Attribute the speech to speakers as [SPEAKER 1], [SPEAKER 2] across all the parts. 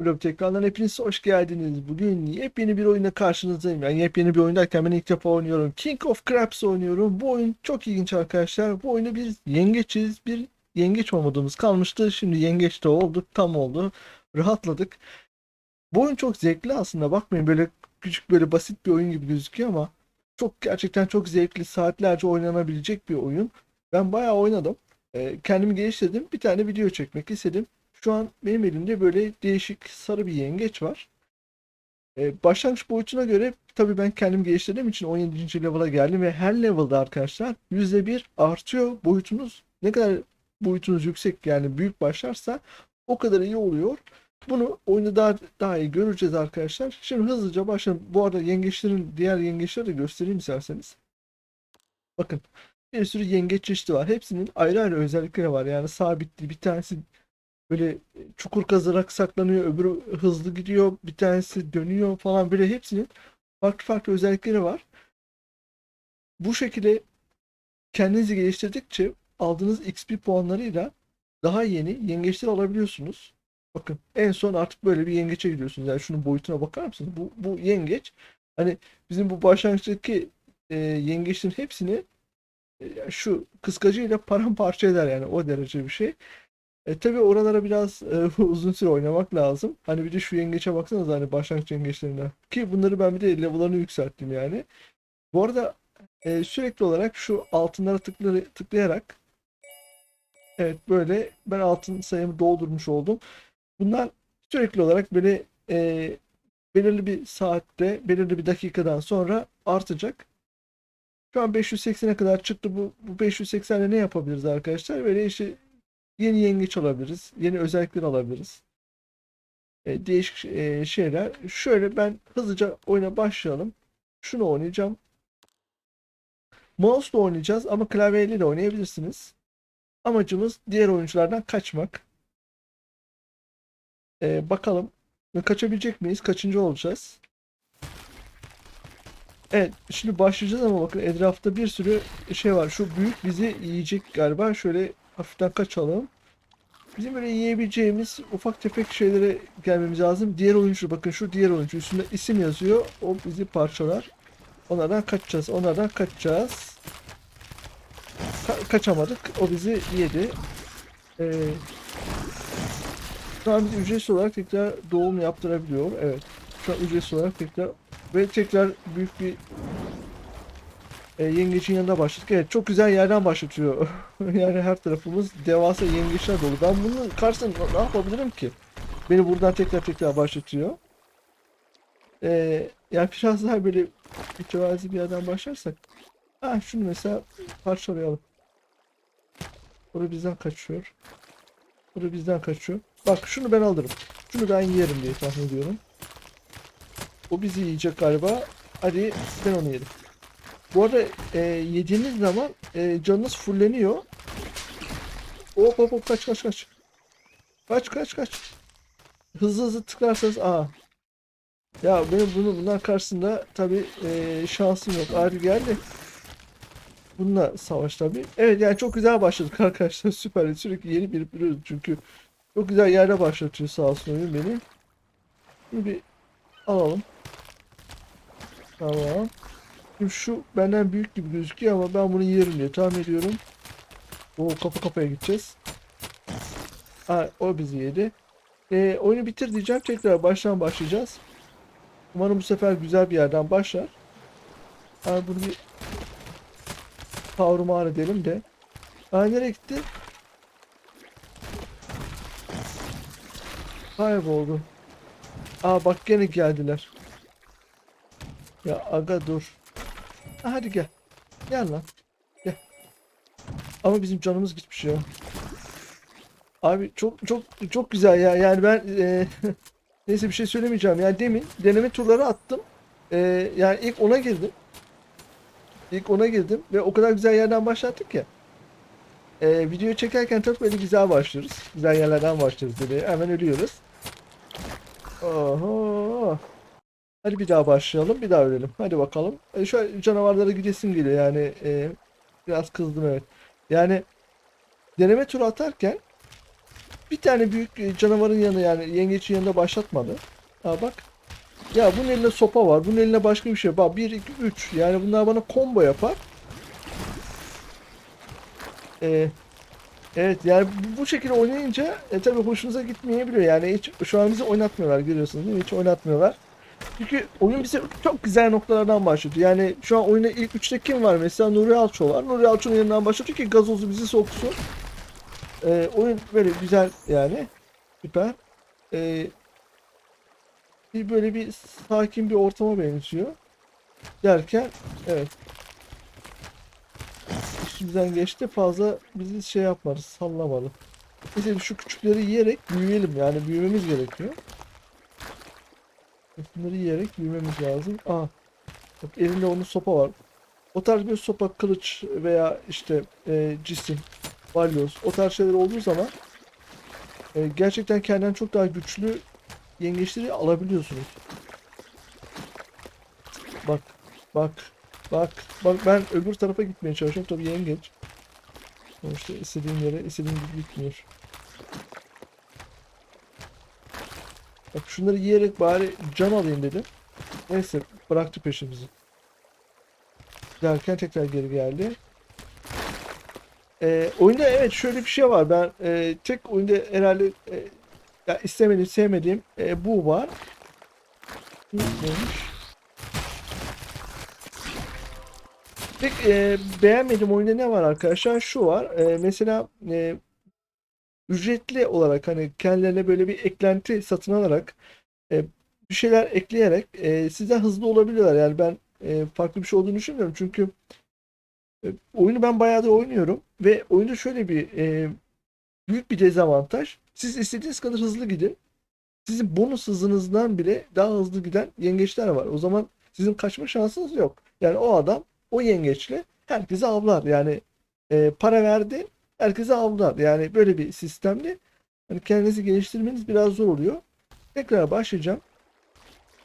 [SPEAKER 1] Blog tekrardan hepiniz hoş geldiniz. Bugün yepyeni bir oyuna karşınızdayım. Yani yepyeni bir oyun derken ben ilk defa oynuyorum. King of Crabs oynuyorum. Bu oyun çok ilginç arkadaşlar. Bu oyunda biz yengeçiz. Bir yengeç olmadığımız kalmıştı. Şimdi yengeç de olduk. Tam oldu. Rahatladık. Bu oyun çok zevkli aslında. Bakmayın böyle küçük böyle basit bir oyun gibi gözüküyor ama çok gerçekten çok zevkli. Saatlerce oynanabilecek bir oyun. Ben bayağı oynadım. Ee, kendimi geliştirdim. Bir tane video çekmek istedim. Şu an benim elimde böyle değişik sarı bir yengeç var. Ee, başlangıç boyutuna göre tabii ben kendim geliştirdiğim için 17. level'a geldim ve her level'da arkadaşlar %1 artıyor boyutunuz. Ne kadar boyutunuz yüksek yani büyük başlarsa o kadar iyi oluyor. Bunu oyunu daha daha iyi göreceğiz arkadaşlar. Şimdi hızlıca başlayalım. Bu arada yengeçlerin diğer yengeçleri de göstereyim isterseniz. Bakın bir sürü yengeç çeşidi var. Hepsinin ayrı ayrı özellikleri var. Yani sabitli bir tanesi böyle çukur kazarak saklanıyor, öbürü hızlı gidiyor, bir tanesi dönüyor falan böyle hepsinin farklı farklı özellikleri var. Bu şekilde kendinizi geliştirdikçe aldığınız XP puanlarıyla daha yeni yengeçler alabiliyorsunuz. Bakın en son artık böyle bir yengeçe gidiyorsunuz. Yani şunun boyutuna bakar mısınız? Bu, bu yengeç hani bizim bu başlangıçtaki e, yengeçlerin hepsini e, şu kıskacıyla paramparça eder yani o derece bir şey. E tabi oralara biraz e, uzun süre oynamak lazım. Hani bir de şu yengeçe baksanıza hani başlangıç yengeçlerine. Ki bunları ben bir de level'larını yükselttim yani. Bu arada e, sürekli olarak şu altınlara tıkla, tıklayarak evet böyle ben altın sayımı doldurmuş oldum. Bunlar sürekli olarak böyle e, belirli bir saatte, belirli bir dakikadan sonra artacak. Şu an 580'e kadar çıktı. Bu, bu 580'le ne yapabiliriz arkadaşlar? Böyle işte yeni yengeç alabiliriz. Yeni özellikler alabiliriz. E, değişik e, şeyler. Şöyle ben hızlıca oyuna başlayalım. Şunu oynayacağım. Mouse'la oynayacağız ama klavyeyle de oynayabilirsiniz. Amacımız diğer oyunculardan kaçmak. E, bakalım kaçabilecek miyiz? Kaçıncı olacağız? Evet, şimdi başlayacağız ama bakın etrafta bir sürü şey var. Şu büyük bizi yiyecek galiba. Şöyle hafiften kaçalım. Bizim böyle yiyebileceğimiz ufak tefek şeylere gelmemiz lazım. Diğer oyuncu bakın şu diğer oyuncu üstünde isim yazıyor. O bizi parçalar. Onlardan kaçacağız. Onlardan kaçacağız. Ka- kaçamadık. O bizi yedi. Ee, şu an bizi ücretsiz olarak tekrar doğum yaptırabiliyor. Evet. Şu an ücretsiz olarak tekrar ve tekrar büyük bir e, yengecin yanında başladık. Evet çok güzel yerden başlatıyor. yani her tarafımız devasa yengeçler dolu. Ben bunun karşısında ne yapabilirim ki? Beni buradan tekrar tekrar başlatıyor. Ee, yani biraz daha böyle mütevazi bir yerden başlarsak. Ha şunu mesela parçalayalım. Burası bizden kaçıyor. Burası bizden kaçıyor. Bak şunu ben alırım. Şunu ben yerim diye tahmin ediyorum. O bizi yiyecek galiba. Hadi ben onu yedim. Bu arada e, yediğiniz zaman e, canınız fulleniyor. Hop hop hop kaç kaç kaç. Kaç kaç kaç. Hızlı hızlı tıklarsanız aa. Ya benim bunun bunlar karşısında tabi e, şansım yok. Ağrı geldi. Bununla savaş tabi. Evet yani çok güzel başladık arkadaşlar. Süper. Sürekli yeni bir buluyoruz çünkü. Çok güzel yerde başlatıyor sağ olsun oyun beni. Şimdi bir alalım. Tamam. Şimdi şu benden büyük gibi gözüküyor ama ben bunu yerim diye tahmin ediyorum. O kafa kafaya gideceğiz. Ha, o bizi yedi. Ee, oyunu bitir diyeceğim. Tekrar baştan başlayacağız. Umarım bu sefer güzel bir yerden başlar. Ha, bunu bir tavrımar edelim de. Ha, nereye gitti? Kayboldu. Aa bak gene geldiler. Ya aga dur. Ha, hadi gel. Gel lan. Gel. Ama bizim canımız gitmiş ya. Abi çok çok çok güzel ya. Yani ben e, neyse bir şey söylemeyeceğim. Yani demin deneme turları attım. E, yani ilk ona girdim. İlk ona girdim ve o kadar güzel yerden başlattık ya. E, videoyu çekerken çok böyle güzel başlıyoruz. Güzel yerlerden başlıyoruz böyle. Hemen ölüyoruz. Oho. Hadi bir daha başlayalım. Bir daha ölelim. Hadi bakalım. E, şu canavarlara gidesim geliyor. Yani e, biraz kızdım evet. Yani deneme turu atarken bir tane büyük e, canavarın yanı yani yengeçin yanında başlatmadı. Ha bak. Ya bunun elinde sopa var. Bunun elinde başka bir şey. Bak 1 2 3. Yani bunlar bana combo yapar. Ee, evet yani bu, şekilde oynayınca e, tabii hoşunuza gitmeyebiliyor. Yani hiç şu an bizi oynatmıyorlar görüyorsunuz değil mi? Hiç oynatmıyorlar. Çünkü oyun bize çok güzel noktalardan başladı. Yani şu an oyunda ilk üçte kim var? Mesela Nuri Alço var. Nuri Alço'nun yanından başladı ki gazozu bizi soksun. Ee, oyun böyle güzel yani. Süper. Ee, bir böyle bir sakin bir ortama benziyor. Derken evet. Üstümüzden geçti fazla bizi şey yapmadı, sallamadı. Mesela şu küçükleri yiyerek büyüyelim yani büyümemiz gerekiyor. Bunları yiyerek büyümemiz lazım. Aa, bak elinde onun sopa var. O tarz bir sopa, kılıç veya işte e, cisim, balyoz o tarz şeyler olduğu zaman e, gerçekten kendinden çok daha güçlü yengeçleri alabiliyorsunuz. Bak, bak, bak, bak ben öbür tarafa gitmeye çalışıyorum. Tabii yengeç. Sonuçta istediğim yere istediğim gibi gitmiyor. Bak şunları yiyerek bari can alayım dedim. Neyse bıraktı peşimizi. Derken tekrar geri geldi. Ee, oyunda evet şöyle bir şey var. Ben e, tek oyunda herhalde e, ya istemediğim, sevmediğim e, bu var. Neymiş? Tek e, beğenmediğim oyunda ne var arkadaşlar? Şu var. E, mesela e, ücretli olarak hani kendilerine böyle bir eklenti satın alarak e, bir şeyler ekleyerek e, sizden hızlı olabiliyorlar. Yani ben e, farklı bir şey olduğunu düşünmüyorum. Çünkü e, oyunu ben bayağı da oynuyorum ve oyunda şöyle bir e, büyük bir dezavantaj. Siz istediğiniz kadar hızlı gidin. Sizin bonus hızınızdan bile daha hızlı giden yengeçler var. O zaman sizin kaçma şansınız yok. Yani o adam o yengeçle herkese avlar. Yani e, para verdi herkese avlar. Yani böyle bir sistemde hani kendinizi geliştirmeniz biraz zor oluyor. Tekrar başlayacağım.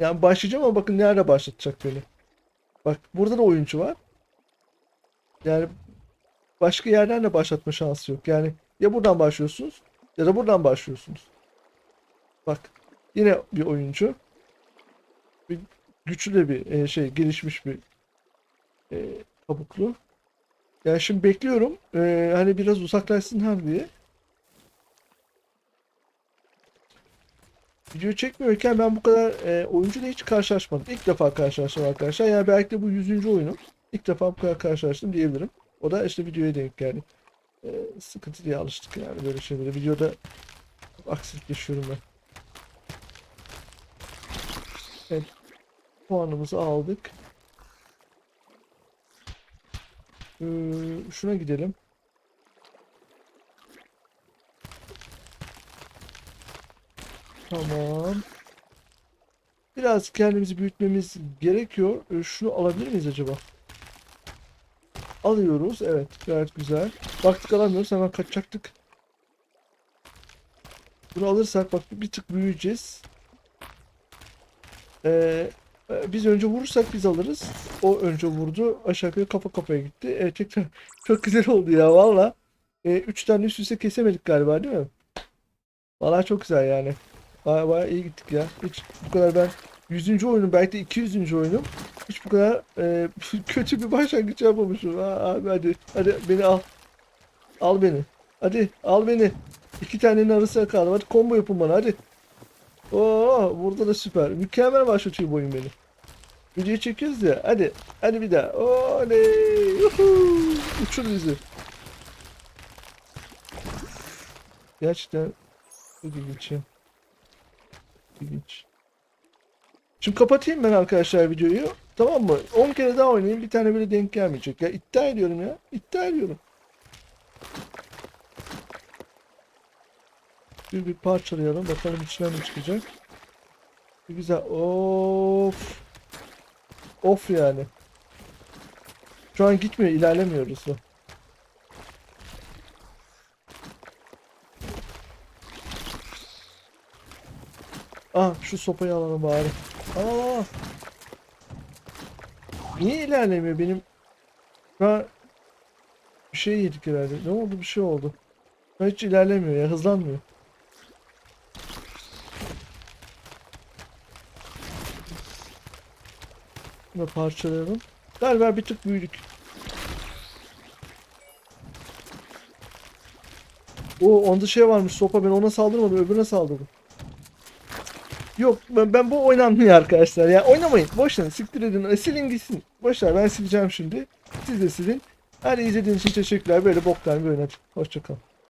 [SPEAKER 1] Yani başlayacağım ama bakın nerede başlatacak beni. Bak burada da oyuncu var. Yani başka yerden de başlatma şansı yok. Yani ya buradan başlıyorsunuz ya da buradan başlıyorsunuz. Bak yine bir oyuncu. Bir güçlü bir e, şey gelişmiş bir e, kabuklu. Yani şimdi bekliyorum. e, hani biraz uzaklaşsınlar diye. Video çekmiyorken ben bu kadar e, oyuncuyla hiç karşılaşmadım. İlk defa karşılaştım arkadaşlar. Yani belki de bu 100. oyunum. İlk defa bu kadar karşılaştım diyebilirim. O da işte videoya denk geldi. E, sıkıntı diye alıştık yani böyle şeylere. Videoda aksilik yaşıyorum ben. Evet. Puanımızı aldık. Ee, şuna gidelim. Tamam. Biraz kendimizi büyütmemiz gerekiyor. Ee, şunu alabilir miyiz acaba? Alıyoruz. Evet. Gayet güzel. Baktık alamıyoruz. Hemen kaçacaktık. Bunu alırsak bak bir tık büyüyeceğiz. Ee, biz önce vurursak biz alırız. O önce vurdu. Aşağı yukarı kafa kafaya gitti. Evet tekrar çok güzel oldu ya valla. E, üç tane üst üste kesemedik galiba değil mi? Valla çok güzel yani. Baya baya iyi gittik ya. Hiç bu kadar ben 100. oyunum belki de 200. oyunum. Hiç bu kadar e, kötü bir başlangıç yapmamışım. Ha, abi hadi hadi beni al. Al beni. Hadi al beni. İki tanenin arasına kaldım. Hadi combo yapın bana hadi. Oo burada da süper. Mükemmel başlatıyor bu oyun beni. Videoyu çekiyoruz ya. Hadi. Hadi bir daha. Oley. Yuhuu. Uçur bizi. Gerçekten çok ilginç. İlginç. Şimdi kapatayım ben arkadaşlar videoyu. Tamam mı? 10 kere daha oynayayım. Bir tane bile denk gelmeyecek. Ya iddia ediyorum ya. İddia ediyorum. Bir bir parçalayalım. Bakalım içinden ne çıkacak. Bir güzel. Of. Of yani. Şu an gitmiyor. ilerlemiyoruz. Ah şu sopayı alalım bari. Al al. Niye ilerlemiyor benim? Ben bir şey yedik herhalde. Ne oldu? Bir şey oldu. Ben hiç ilerlemiyor ya. Hızlanmıyor. Bunu parçalayalım. Galiba bir tık büyüdük. O onda şey varmış sopa ben ona saldırmadım öbürüne saldırdım. Yok ben, ben bu oynanmıyor arkadaşlar ya oynamayın boş verin siktir edin E, silin gitsin. Boş ver ben sileceğim şimdi. Siz de silin. Hadi izlediğiniz için teşekkürler böyle boktan bir oyun. Hoşçakalın.